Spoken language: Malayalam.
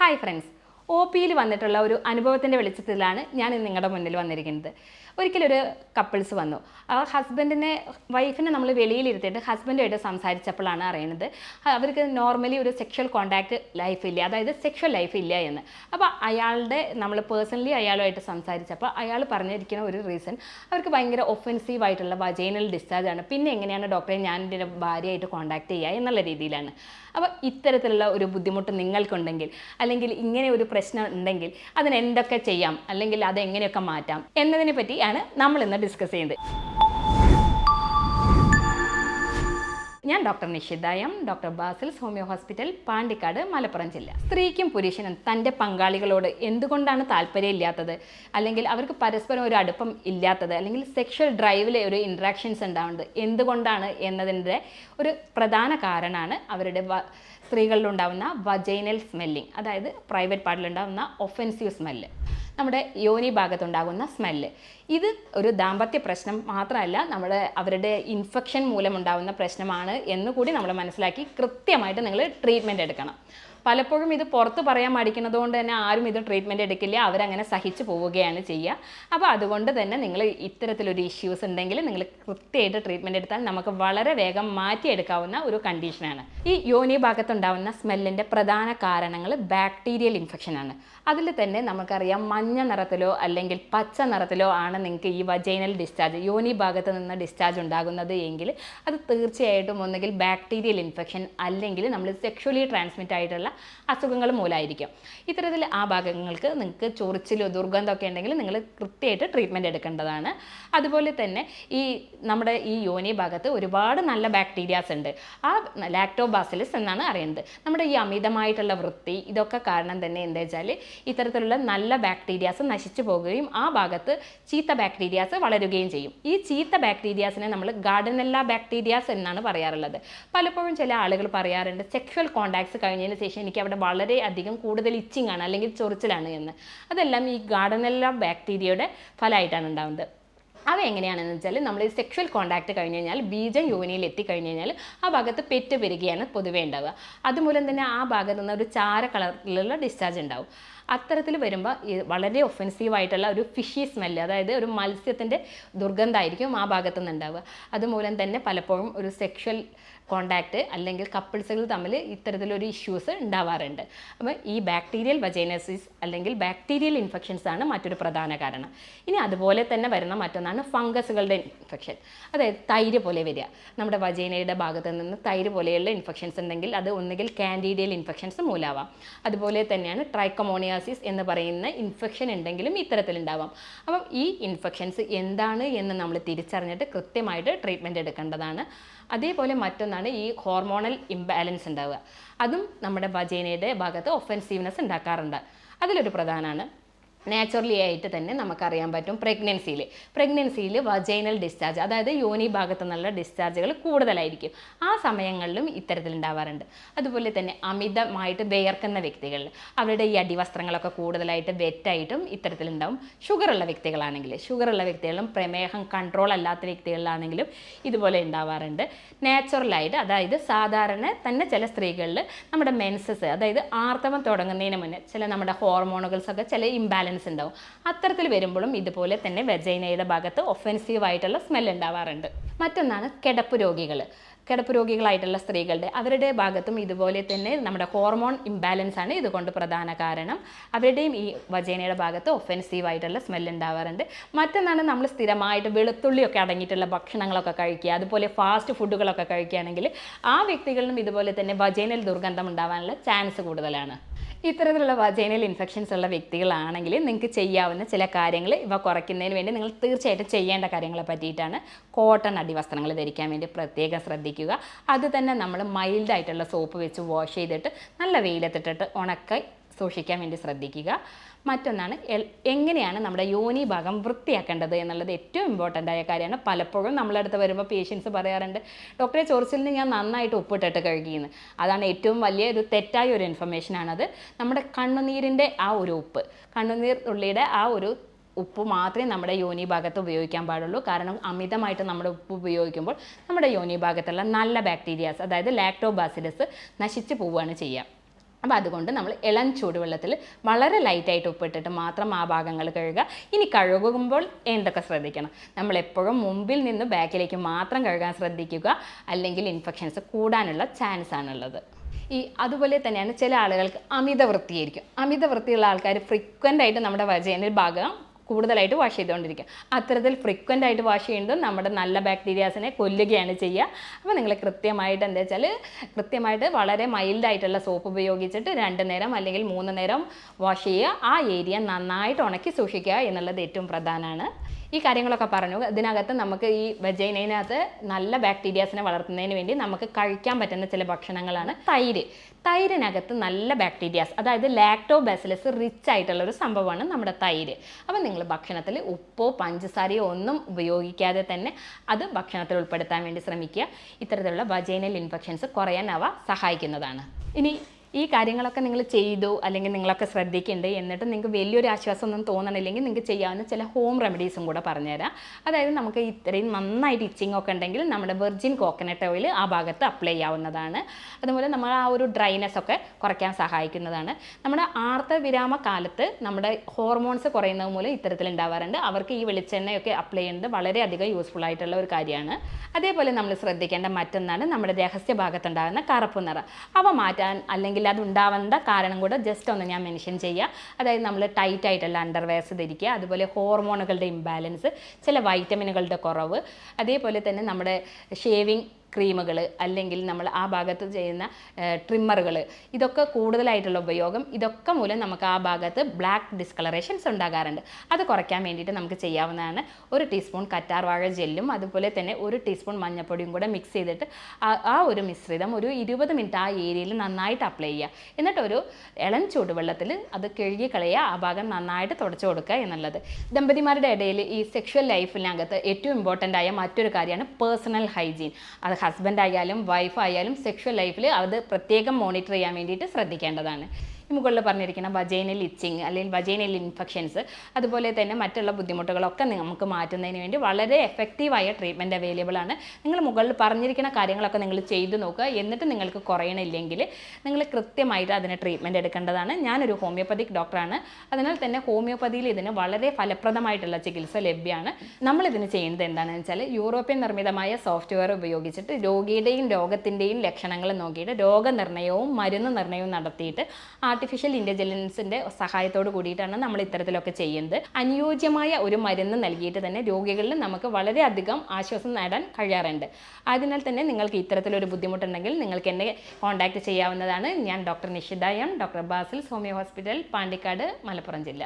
ഹായ് ഫ്രണ്ട്സ് ഒ പിയിൽ വന്നിട്ടുള്ള ഒരു അനുഭവത്തിന്റെ വെളിച്ചത്തിലാണ് ഞാൻ നിങ്ങളുടെ മുന്നിൽ വന്നിരിക്കുന്നത്. ഒരിക്കലൊരു കപ്പിൾസ് വന്നു. ആ ഹസ്ബൻഡിനെ വൈഫിനെ നമ്മൾ വെളിയിലിരുത്തിയിട്ട് ഹസ്ബൻഡുമായിട്ട് സംസാരിച്ചപ്പോഴാണ് അറിയുന്നത്. അവർക്ക് നോർമലി ഒരു സെക്ഷൽ കോണ്ടാക്ട് ലൈഫ് ഇല്ല. അതായത് സെക്ഷൽ ലൈഫ് ഇല്ല എന്ന്. അപ്പോൾ അയാളുടെ നമ്മൾ പേഴ്സണലി അയാളുമായിട്ട് സംസാരിച്ചപ്പോൾ അയാൾ പറഞ്ഞിരിക്കുന്ന ഒരു റീസൺ അവർക്ക് ഭയങ്കര ഒഫെൻസീവ് ആയിട്ടുള്ള വജൈനൽ ഡിസ്ചാർജ് ആണ്. പിന്നെ എങ്ങനെയാണ് ഡോക്ടറെ ഞാൻ എന്റെ ഭാര്യയായിട്ട് കോണ്ടാക്ട് ചെയ്യുക എന്നുള്ള രീതിയിലാണ്. അപ്പോൾ ഇത്തരത്തിലുള്ള ഒരു ബുദ്ധിമുട്ട് നിങ്ങൾക്കുണ്ടെങ്കിൽ അല്ലെങ്കിൽ ഇങ്ങനെ ഒരു പ്രശ്നം ഉണ്ടെങ്കിൽ അതിന് എന്തൊക്കെ ചെയ്യാം അല്ലെങ്കിൽ അതെങ്ങനെയൊക്കെ മാറ്റാം എന്നതിനെ പറ്റിയാണ് നമ്മൾ ഇന്ന് ഡിസ്കസ് ചെയ്യുന്നത്. ഞാൻ doctor നിഷിദായം doctor Basil's homoeo hospital Pandikkad Malappuram ജില്ല. സ്ത്രീക്കും പുരുഷനും തന്റെ പങ്കാളികളോട് എന്തുകൊണ്ടാണ് താല്പര്യമില്ലാത്തത്? അല്ലെങ്കിൽ അവർക്ക് പരസ്പരം ഒരു അടുപ്പം ഇല്ലാത്തത്? അല്ലെങ്കിൽ സെക്ഷൽ ഡ്രൈവിലെ ഒരു ഇൻട്രാക്ഷൻസ് ഉണ്ടാവുന്നത് എന്തുകൊണ്ടാണ് എന്നതിന്റെ ഒരു പ്രധാന കാരണമാണ് അവരുടെ സ്ത്രീകളിലുണ്ടാവുന്ന വജൈനൽ സ്മെല്ലിംഗ് അതായത് പ്രൈവറ്റ് പാർട്ടിലുണ്ടാവുന്ന ഒഫെൻസീവ് സ്മെല്ല് നമ്മുടെ യോനി ഭാഗത്തുണ്ടാകുന്ന സ്മെല്ല് ഇത് ഒരു ദാമ്പത്യ പ്രശ്നം മാത്രമല്ല നമ്മുടെ അവരുടെ ഇൻഫെക്ഷൻ മൂലമുണ്ടാകുന്ന പ്രശ്നമാണ് എന്ന് കൂടി നമ്മൾ മനസ്സിലാക്കി കൃത്യമായിട്ട് നിങ്ങൾ ട്രീറ്റ്മെന്റ് എടുക്കണം. പലപ്പോഴും ഇത് പുറത്ത് പറയാൻ മടിക്കുന്നത് കൊണ്ട് തന്നെ ആരും ഇത് ട്രീറ്റ്മെന്റ് എടുക്കില്ല. അവരങ്ങനെ സഹിച്ചു പോവുകയാണ് ചെയ്യുക. അപ്പോൾ അതുകൊണ്ട് തന്നെ നിങ്ങൾ ഇത്തരത്തിലൊരു ഇഷ്യൂസ് ഉണ്ടെങ്കിൽ നിങ്ങൾ കൃത്യമായിട്ട് ട്രീറ്റ്മെന്റ് എടുത്താൽ നമുക്ക് വളരെ വേഗം മാറ്റിയെടുക്കാവുന്ന ഒരു കണ്ടീഷനാണ് ഈ യോനി ഭാഗത്തുണ്ടാവുന്ന സ്മെല്ലിന്റെ പ്രധാന കാരണങ്ങൾ ബാക്ടീരിയൽ ഇൻഫെക്ഷനാണ് അതിൽ തന്നെ നമുക്കറിയാം മഞ്ഞ നിറത്തിലോ അല്ലെങ്കിൽ പച്ച നിറത്തിലോ ആണ് നിങ്ങൾക്ക് ഈ വജൈനൽ ഡിസ്ചാർജ് യോനി ഭാഗത്ത് നിന്ന് ഡിസ്ചാർജ് ഉണ്ടാകുന്നത് എങ്കിൽ അത് തീർച്ചയായിട്ടും ഒന്നുകിൽ ബാക്ടീരിയൽ ഇൻഫെക്ഷൻ അല്ലെങ്കിൽ നമ്മൾ സെക്ഷുവലി ട്രാൻസ്മിറ്റ് ആയിട്ടുള്ള അസുഖങ്ങൾ മൂലമായിരിക്കും. ഇത്തരത്തിൽ ആ ഭാഗങ്ങൾക്ക് നിങ്ങൾക്ക് ചൊറിച്ചിലോ ദുർഗന്ധമൊക്കെ ഉണ്ടെങ്കിൽ നിങ്ങൾ കൃത്യമായിട്ട് ട്രീറ്റ്മെന്റ് എടുക്കേണ്ടതാണ്. അതുപോലെ തന്നെ ഈ നമ്മുടെ ഈ യോനി ഭാഗത്ത് ഒരുപാട് നല്ല ബാക്ടീരിയാസ് ഉണ്ട്. ആ ലാക്ടോബാസിലിസ് എന്നാണ് അറിയുന്നത്. നമ്മുടെ ഈ അമിതമായിട്ടുള്ള വൃത്തി ഇതൊക്കെ കാരണം തന്നെ എന്താ വെച്ചാൽ ഇത്തരത്തിലുള്ള നല്ല ബാക്ടീരിയാസ് നശിച്ചു പോകുകയും ആ ഭാഗത്ത് ചീത്ത ബാക്ടീരിയാസ് വളരുകയും ചെയ്യും. ഈ ചീത്ത ബാക്ടീരിയാസിനെ നമ്മൾ ഗാർഡനെല്ല ബാക്ടീരിയാസ് എന്നാണ് പറയാറുള്ളത്. പലപ്പോഴും ചില ആളുകൾ പറയാറുണ്ട് സെക്ഷൽ കോണ്ടാക്ട്സ് കഴിഞ്ഞതിന് ശേഷം എനിക്ക് അവിടെ വളരെ അധികം കൂടുതൽ ഇച്ചിങ് ആണ് അല്ലെങ്കിൽ ചൊറിച്ചിലാണ് എന്ന്. അതെല്ലാം ഈ ഗാർഡനെല്ല ബാക്ടീരിയയുടെ ഫലമായിട്ടാണ് ഉണ്ടാവുന്നത്. അവ എങ്ങനെയാണെന്ന് വെച്ചാൽ നമ്മൾ ഈ സെക്ഷൽ കോണ്ടാക്ട് കഴിഞ്ഞ് കഴിഞ്ഞാൽ ബീജം യോനിയിൽ എത്തിക്കഴിഞ്ഞ് കഴിഞ്ഞാൽ ആ ഭാഗത്ത് പെറ്റ് പെരുകയാണ് പൊതുവേ ഉണ്ടാവുക. അതുമൂലം തന്നെ ആ ഭാഗത്ത് നിന്ന് ഒരു ചാര കളറിലുള്ള ഡിസ്ചാർജ് ഉണ്ടാവും. അത്തരത്തിൽ വരുമ്പോൾ വളരെ ഒഫെൻസീവ് ആയിട്ടുള്ള ഒരു ഫിഷി സ്മെല്ല് അതായത് ഒരു മത്സ്യത്തിന്റെ ദുർഗന്ധമായിരിക്കും ആ ഭാഗത്തു നിന്ന് ഉണ്ടാവുക അതുമൂലം തന്നെ പലപ്പോഴും ഒരു സെക്ഷൽ കോണ്ടാക്റ്റ് അല്ലെങ്കിൽ കപ്പിൾസുകൾ തമ്മിൽ ഇത്തരത്തിലൊരു ഇഷ്യൂസ് ഉണ്ടാവാറുണ്ട്. അപ്പോൾ ഈ ബാക്ടീരിയൽ വജൈനസിസ് അല്ലെങ്കിൽ ബാക്ടീരിയൽ ഇൻഫെക്ഷൻസ് ആണ് മറ്റൊരു പ്രധാന കാരണം. ഇനി അതുപോലെ തന്നെ വരുന്ന മറ്റൊന്നാണ് ഫംഗസുകളുടെ ഇൻഫെക്ഷൻ അതായത് തൈര് പോലെ വരിക. നമ്മുടെ വജൈനയുടെ ഭാഗത്ത് നിന്ന് തൈര് പോലെയുള്ള ഇൻഫെക്ഷൻസ് ഉണ്ടെങ്കിൽ അത് ഒന്നുകിൽ കാൻഡീഡിയൽ ഇൻഫെക്ഷൻസ് മൂലമാവാം. അതുപോലെ തന്നെയാണ് ട്രൈക്കമോണിയാസിസ് എന്ന് പറയുന്ന ഇൻഫെക്ഷൻ ഉണ്ടെങ്കിലും ഇത്തരത്തിലുണ്ടാവാം. അപ്പം ഈ ഇൻഫെക്ഷൻസ് എന്താണ് എന്ന് നമ്മൾ തിരിച്ചറിഞ്ഞിട്ട് കൃത്യമായിട്ട് ട്രീറ്റ്മെന്റ് എടുക്കേണ്ടതാണ്. അതേപോലെ മറ്റൊന്നാണ് ഈ ഹോർമോണൽ ഇംബാലൻസ് ഉണ്ടാവുക. അതും നമ്മുടെ വജൈനയുടെ ഭാഗത്ത് ഒഫെൻസീവ്നെസ് ഉണ്ടാക്കാറുണ്ട്. അതിലൊരു പ്രധാനമാണ് നാച്ചുറലി ആയിട്ട് തന്നെ നമുക്കറിയാൻ പറ്റും പ്രഗ്നൻസിയിൽ പ്രഗ്നൻസിയിൽ വജൈനൽ ഡിസ്ചാർജ് അതായത് യോനി ഭാഗത്തു നിന്നുള്ള ഡിസ്ചാർജുകൾ കൂടുതലായിരിക്കും. ആ സമയങ്ങളിലും ഇത്തരത്തിലുണ്ടാവാറുണ്ട് അതുപോലെ തന്നെ അമിതമായിട്ട് വിയർക്കുന്ന വ്യക്തികളിൽ അവരുടെ ഈ അടിവസ്ത്രങ്ങളൊക്കെ കൂടുതലായിട്ട് വെറ്റായിട്ടും ഇത്തരത്തിലുണ്ടാവും ഷുഗറുള്ള വ്യക്തികളാണെങ്കിൽ ഷുഗറുള്ള വ്യക്തികളും പ്രമേഹം കൺട്രോൾ അല്ലാത്ത വ്യക്തികളിലാണെങ്കിലും ഇതുപോലെ ഉണ്ടാവാറുണ്ട്. നാച്ചുറലായിട്ട് അതായത് സാധാരണ തന്നെ ചില സ്ത്രീകളിൽ നമ്മുടെ മെൻസസ് അതായത് ആർത്തവം തുടങ്ങുന്നതിന് മുന്നേ ചില നമ്മുടെ ഹോർമോണുകൾസൊക്കെ ചില ഇംബാലൻസ് ഉണ്ടാവും. അത്തരത്തിൽ വരുമ്പോഴും ഇതുപോലെ തന്നെ വെജൈനയുടെ ഭാഗത്ത് ഒഫെൻസീവ് ആയിട്ടുള്ള സ്മെൽ ഉണ്ടാവാറുണ്ട്. മറ്റൊന്നാണ് കിടപ്പ് രോഗികൾ കിടപ്പ് രോഗികളായിട്ടുള്ള സ്ത്രീകളുടെ അവരുടെ ഭാഗത്തും ഇതുപോലെ തന്നെ നമ്മുടെ ഹോർമോൺ ഇംബാലൻസ് ആണ് ഇതുകൊണ്ട് പ്രധാന കാരണം. അവരുടെയും ഈ വജേനയുടെ ഭാഗത്ത് ഒഫെൻസീവ് ആയിട്ടുള്ള സ്മെൽ ഉണ്ടാവാറുണ്ട്. മറ്റൊന്നാണ് നമ്മൾ സ്ഥിരമായിട്ട് വെളുത്തുള്ളിയൊക്കെ അടങ്ങിയിട്ടുള്ള ഭക്ഷണങ്ങളൊക്കെ കഴിക്കുക. അതുപോലെ ഫാസ്റ്റ് ഫുഡുകളൊക്കെ കഴിക്കുകയാണെങ്കിൽ ആ വ്യക്തികളിലും ഇതുപോലെ തന്നെ വജേനൽ ദുർഗന്ധം ഉണ്ടാവാനുള്ള ചാൻസ് കൂടുതലാണ്. ഇത്തരത്തിലുള്ള വജൈനൽ ഇൻഫെക്ഷൻസ് ഉള്ള വ്യക്തികളാണെങ്കിൽ നിങ്ങൾക്ക് ചെയ്യാവുന്ന ചില കാര്യങ്ങൾ ഇവ കുറയ്ക്കുന്നതിന് വേണ്ടി നിങ്ങൾ തീർച്ചയായിട്ടും ചെയ്യേണ്ട കാര്യങ്ങളെ പറ്റിയിട്ടാണ് കോട്ടൺ അടിവസ്ത്രങ്ങൾ ധരിക്കാൻ വേണ്ടി പ്രത്യേകം ശ്രദ്ധിക്കുക. അത് തന്നെ നമ്മൾ മൈൽഡായിട്ടുള്ള സോപ്പ് വെച്ച് വാഷ് ചെയ്തിട്ട് നല്ല വെയിലത്തിട്ടിട്ട് ഉണക്കി സൂക്ഷിക്കാൻ വേണ്ടി ശ്രദ്ധിക്കുക. മറ്റൊന്നാണ് എങ്ങനെയാണ് നമ്മുടെ യോനി ഭാഗം വൃത്തിയാക്കേണ്ടത് എന്നുള്ളത് ഏറ്റവും ഇമ്പോർട്ടന്റ് ആയ കാര്യമാണ്. പലപ്പോഴും നമ്മളടുത്ത് വരുമ്പോൾ പേഷ്യൻസ് പറയാറുണ്ട് ഡോക്ടറെ ചൊറിച്ചിലിന് ഞാൻ നന്നായിട്ട് ഉപ്പിട്ടിട്ട് കഴുകിയെന്ന്. അതാണ് ഏറ്റവും വലിയ ഒരു തെറ്റായ ഒരു ഇൻഫർമേഷനാണത് നമ്മുടെ കണ്ണുനീരിന്റെ ആ ഒരു ഉപ്പ് കണ്ണുനീർ ഉള്ളിയുടെ ആ ഒരു ഉപ്പ് മാത്രമേ നമ്മുടെ യോനി ഭാഗത്ത് ഉപയോഗിക്കാൻ പാടുള്ളൂ. കാരണം അമിതമായിട്ട് നമ്മുടെ ഉപ്പ് ഉപയോഗിക്കുമ്പോൾ നമ്മുടെ യോനി ഭാഗത്തുള്ള നല്ല ബാക്ടീരിയാസ് അതായത് ലാക്ടോബാസിലസ് നശിച്ചു പോവുകയാണ് ചെയ്യുക. അപ്പോൾ അതുകൊണ്ട് നമ്മൾ ഇളം ചൂടുവെള്ളത്തിൽ വളരെ ലൈറ്റായിട്ട് ഉപ്പിട്ടിട്ട് മാത്രം ആ ഭാഗങ്ങൾ കഴുകുക. ഇനി കഴുകുമ്പോൾ എന്തൊക്കെ ശ്രദ്ധിക്കണം? നമ്മൾ എപ്പോഴും മുമ്പിൽ നിന്ന് ബാക്കിലേക്ക് മാത്രം കഴുകാൻ ശ്രദ്ധിക്കുക. അല്ലെങ്കിൽ ഇൻഫെക്ഷൻസ് കൂടാനുള്ള ചാൻസ് ആണുള്ളത്. ഈ അതുപോലെ തന്നെയാണ് ചില ആളുകൾക്ക് അമിത വൃത്തിയായിരിക്കും. അമിത വൃത്തിയുള്ള ആൾക്കാർ ഫ്രീക്വന്റ് ആയിട്ട് നമ്മുടെ വജേനൽ ഭാഗം കൂടുതലായിട്ട് വാഷ് ചെയ്തുകൊണ്ടിരിക്കുക. അത്തരത്തിൽ ഫ്രീക്വന്റ് ആയിട്ട് വാഷ് ചെയ്യുന്നത് നമ്മുടെ നല്ല ബാക്ടീരിയാസിനെ കൊല്ലുകയാണ് ചെയ്യുക. അപ്പോൾ നിങ്ങൾ കൃത്യമായിട്ട് എന്താ വെച്ചാൽ കൃത്യമായിട്ട് വളരെ മൈൽഡായിട്ടുള്ള സോപ്പ് ഉപയോഗിച്ചിട്ട് രണ്ട് നേരം അല്ലെങ്കിൽ മൂന്ന് നേരം വാഷ് ചെയ്യുക. ആ ഏരിയ നന്നായിട്ട് ഉണക്കി സൂക്ഷിക്കുക എന്നുള്ളത് ഏറ്റവും പ്രധാനമാണ്. ഈ കാര്യങ്ങളൊക്കെ പറഞ്ഞു. ഇതിനകത്ത് നമുക്ക് ഈ വെജൈനകത്ത് നല്ല ബാക്ടീരിയാസിനെ വളർത്തുന്നതിന് വേണ്ടി നമുക്ക് കഴിക്കാൻ പറ്റുന്ന ചില ഭക്ഷണങ്ങളാണ് തൈര്. തൈരിനകത്ത് നല്ല ബാക്ടീരിയാസ് അതായത് ലാക്ടോ ബാസിലസ് റിച്ച് ആയിട്ടുള്ള ഒരു സംഭവമാണ് നമ്മുടെ തൈര്. അപ്പോൾ നിങ്ങൾ ഭക്ഷണത്തിൽ ഉപ്പോ പഞ്ചസാരയോ ഒന്നും ഉപയോഗിക്കാതെ തന്നെ അത് ഭക്ഷണത്തിൽ ഉൾപ്പെടുത്താൻ വേണ്ടി ശ്രമിക്കുക. ഇത്തരത്തിലുള്ള വജൈനൽ ഇൻഫെക്ഷൻസ് കുറയാൻ അവ സഹായിക്കുന്നതാണ്. ഇനി ഈ കാര്യങ്ങളൊക്കെ നിങ്ങൾ ചെയ്തു അല്ലെങ്കിൽ നിങ്ങളൊക്കെ ശ്രദ്ധിക്കുന്നുണ്ട് എന്നിട്ട് നിങ്ങൾക്ക് വലിയൊരു ആശ്വാസം ഒന്നും തോന്നണില്ലെങ്കിൽ നിങ്ങൾക്ക് ചെയ്യാവുന്ന ചില ഹോം റെമഡീസും കൂടെ പറഞ്ഞുതരാം. അതായത് നമുക്ക് ഇത്രയും നന്നായിട്ട് ഇച്ചിങ് ഒക്കെ ഉണ്ടെങ്കിൽ നമ്മുടെ വെർജിൻ കോക്കനട്ട് ഓയിൽ ആ ഭാഗത്ത് അപ്ലൈ ചെയ്യാവുന്നതാണ്. അതുപോലെ നമ്മൾ ആ ഒരു ഡ്രൈനെസ് ഒക്കെ കുറയ്ക്കാൻ സഹായിക്കുന്നതാണ്. നമ്മുടെ ആർത്തവിരാമ കാലത്ത് നമ്മുടെ ഹോർമോൺസ് കുറയുന്നത് മൂലം ഇത്തരത്തിൽ ഉണ്ടാവാറുണ്ട്. അവർക്ക് ഈ വെളിച്ചെണ്ണയൊക്കെ അപ്ലൈ ചെയ്യുന്നത് വളരെയധികം യൂസ്ഫുൾ ആയിട്ടുള്ള ഒരു കാര്യമാണ്. അതേപോലെ നമ്മൾ ശ്രദ്ധിക്കേണ്ട മറ്റൊന്നാണ് നമ്മുടെ രഹസ്യ ഭാഗത്തുണ്ടാകുന്ന കറുപ്പ് നിറം. അവ മാറ്റാൻ അല്ലെങ്കിൽ അത് ഉണ്ടാവേണ്ട കാരണം കൂടെ ജസ്റ്റ് ഒന്ന് ഞാൻ മെൻഷൻ ചെയ്യുക അതായത് നമ്മൾ ടൈറ്റ് ആയിട്ടുള്ള അണ്ടർവെയർസ് ധരിക്കുക അതുപോലെ ഹോർമോണുകളുടെ ഇംബാലൻസ് ചില വൈറ്റമിനുകളുടെ കുറവ് അതേപോലെ തന്നെ നമ്മുടെ ഷേവിങ് ക്രീമുകൾ അല്ലെങ്കിൽ നമ്മൾ ആ ഭാഗത്ത് ചെയ്യുന്ന ട്രിമ്മറുകൾ ഇതൊക്കെ കൂടുതലായിട്ടുള്ള ഉപയോഗം. ഇതൊക്കെ മൂലം നമുക്ക് ആ ഭാഗത്ത് ബ്ലാക്ക് ഡിസ്കളറേഷൻസ് ഉണ്ടാകാറുണ്ട്. അത് കുറയ്ക്കാൻ വേണ്ടിയിട്ട് നമുക്ക് ചെയ്യാവുന്നതാണ്. ഒരു ടീസ്പൂൺ കറ്റാർവാഴ ജെല്ലും അതുപോലെ തന്നെ ഒരു ടീസ്പൂൺ മഞ്ഞൾപ്പൊടിയും കൂടെ മിക്സ് ചെയ്തിട്ട് ആ ഒരു മിശ്രിതം ഒരു ഇരുപത് മിനിറ്റ് ആ ഏരിയയിൽ നന്നായിട്ട് അപ്ലൈ ചെയ്യുക. എന്നിട്ടൊരു ഇളം ചൂടുവെള്ളത്തിൽ അത് കഴുകി കളയുക. ആ ഭാഗം നന്നായിട്ട് തുടച്ചു കൊടുക്കുക എന്നുള്ളത്. ദമ്പതിമാരുടെ ഇടയിൽ ഈ സെക്ഷൽ ലൈഫിനകത്ത് ഏറ്റവും ഇമ്പോർട്ടന്റ് ആയ മറ്റൊരു കാര്യമാണ് പേഴ്സണൽ ഹൈജീൻ അത് ഹസ്ബൻഡ് ആയാലും വൈഫ് ആയാലും സെക്ഷൽ ലൈഫിൽ അത് പ്രത്യേകം മോണിറ്റർ ചെയ്യാൻ വേണ്ടിയിട്ട് ശ്രദ്ധിക്കേണ്ടതാണ്. മുകളിൽ പറഞ്ഞിരിക്കുന്ന വജൈനൽ ഇച്ചിങ് അല്ലെങ്കിൽ വജൈനൽ ഇൻഫെക്ഷൻസ് അതുപോലെ തന്നെ മറ്റുള്ള ബുദ്ധിമുട്ടുകളൊക്കെ നമുക്ക് മാറ്റുന്നതിന് വേണ്ടി വളരെ എഫക്റ്റീവായ ട്രീറ്റ്മെന്റ് അവൈലബിൾ ആണ്. നിങ്ങൾ മുകളിൽ പറഞ്ഞിരിക്കുന്ന കാര്യങ്ങളൊക്കെ നിങ്ങൾ ചെയ്തു നോക്കുക. എന്നിട്ട് നിങ്ങൾക്ക് കുറയണില്ലെങ്കിൽ നിങ്ങൾ കൃത്യമായിട്ട് അതിന് ട്രീറ്റ്മെന്റ് എടുക്കേണ്ടതാണ്. ഞാനൊരു ഹോമിയോപ്പതിക് ഡോക്ടറാണ് അതിനാൽ തന്നെ ഹോമിയോപ്പതിയിൽ ഇതിന് വളരെ ഫലപ്രദമായിട്ടുള്ള ചികിത്സ ലഭ്യമാണ്. നമ്മളിതിന് ചെയ്യുന്നത് എന്താണെന്ന് വെച്ചാൽ യൂറോപ്യൻ നിർമ്മിതമായ സോഫ്റ്റ്വെയർ ഉപയോഗിച്ചിട്ട് രോഗിയുടെയും രോഗത്തിന്റെയും ലക്ഷണങ്ങൾ നോക്കിയിട്ട് രോഗനിർണയവും മരുന്ന് നിർണയവും നടത്തിയിട്ട് ആർട്ടിഫിഷ്യൽ ഇന്റലിജൻസിന്റെ സഹായത്തോട് കൂടിയിട്ടാണ് നമ്മൾ ഇത്തരത്തിലൊക്കെ ചെയ്യുന്നത്. അനുയോജ്യമായ ഒരു മരുന്ന് നൽകിയിട്ട് തന്നെ രോഗികളിൽ നമുക്ക് വളരെയധികം ആശ്വാസം നേടാൻ കഴിയാറുണ്ട്. അതിനാൽ തന്നെ നിങ്ങൾക്ക് ഇത്തരത്തിലൊരു ബുദ്ധിമുട്ടുണ്ടെങ്കിൽ നിങ്ങൾക്ക് എന്നെ കോൺടാക്ട് ചെയ്യാവുന്നതാണ്. ഞാൻ doctor Nishitha M doctor Basil homoeo hospital Pandikkad Malappuram ജില്ല.